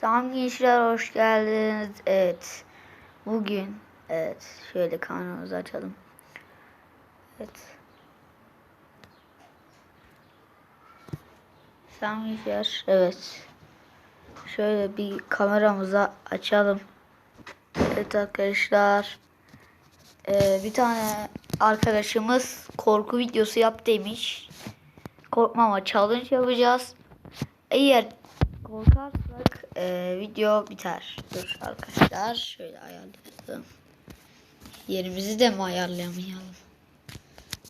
Selam gençler hoş geldiniz. Evet. Bugün evet şöyle kanalımızı açalım. Evet. Selam gençler. Evet. Şöyle bir kameramızı açalım. Evet arkadaşlar. Ee, bir tane arkadaşımız korku videosu yap demiş. Korkmama challenge yapacağız. Eğer korkarsak e, video biter. Dur arkadaşlar şöyle ayarlayalım. Yerimizi de mi ayarlayamayalım?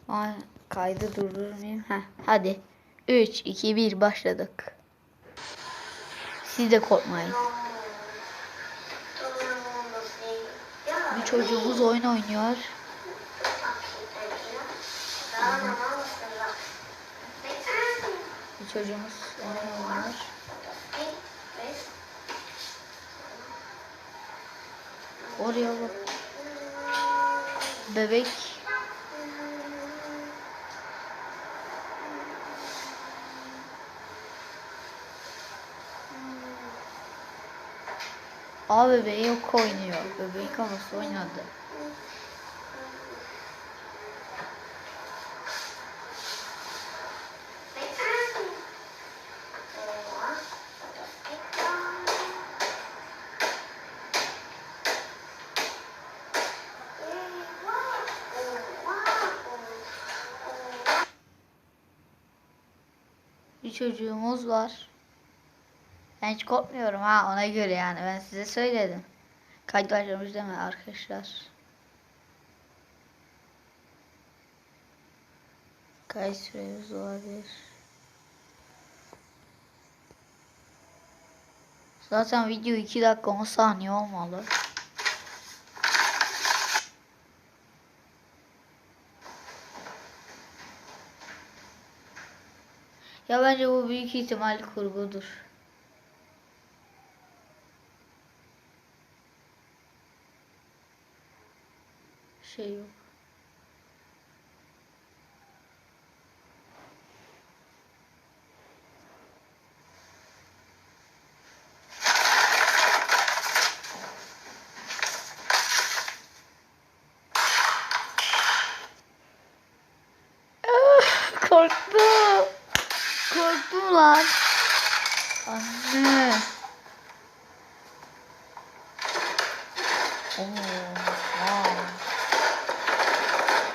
Ay, kaydı durdurmayayım. Heh, hadi. 3, 2, 1 başladık. Siz de korkmayın. Bir çocuğumuz oyun oynuyor. Bir çocuğumuz oyun oynuyor. Oraya bak. Bebek. Aa bebeği yok oynuyor. Bebeğin kafası oynadı. Bir çocuğumuz var. Ben hiç korkmuyorum ha ona göre yani ben size söyledim. Kayıt başlamış deme arkadaşlar. Kayıt süremiz olabilir. Zaten video 2 dakika 10 saniye olmalı. Ya bence bu büyük ihtimal kurgudur. Şey yok. Korktum. Lan. Anne. Wow.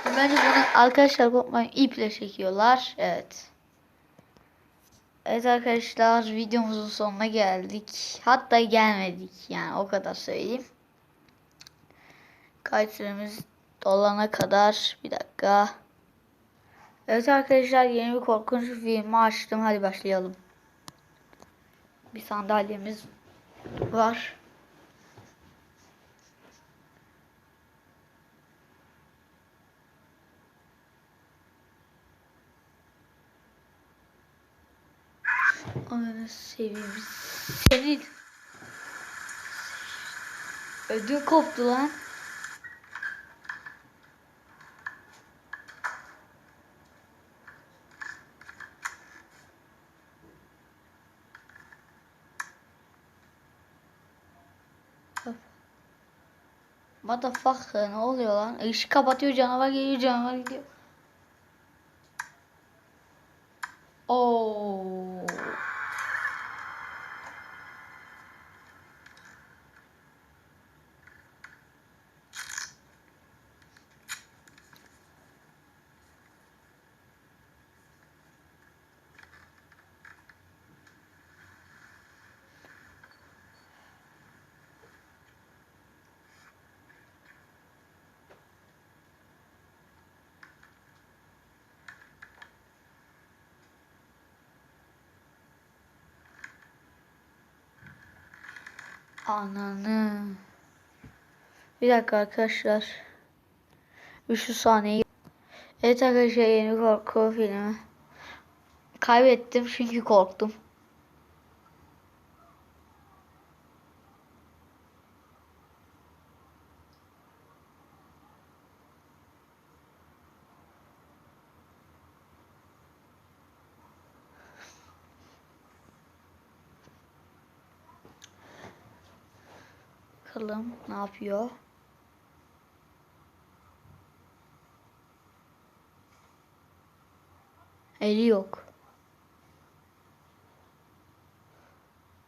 Bence bunu arkadaşlar korkmayın iple çekiyorlar. Evet. Evet arkadaşlar videomuzun sonuna geldik. Hatta gelmedik yani o kadar söyleyeyim. Kayıt süremiz dolana kadar bir dakika. Evet arkadaşlar yeni bir korkunç filmi açtım. Hadi başlayalım. Bir sandalyemiz var. Ananı seveyim. Senin ödüm koptu lan. Fuck ne oluyor lan? Işık kapatıyor canavar geliyor canavar gidiyor. Oo. Ananı. Bir dakika arkadaşlar. Bir şu sahneyi. Evet arkadaşlar yeni korku filmi. Kaybettim çünkü korktum. Bakalım ne yapıyor. Eli yok.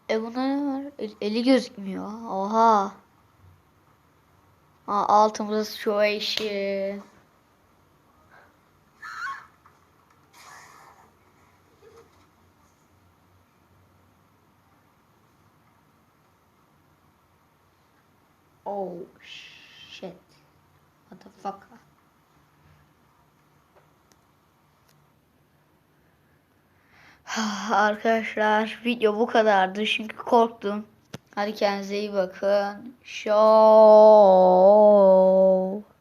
E buna ne var? El- eli gözükmüyor. Oha. Aa, altımızda situation. Oh shit. Motherfucker. Arkadaşlar video bu kadardı çünkü korktum. Hadi kendinize iyi bakın. Show.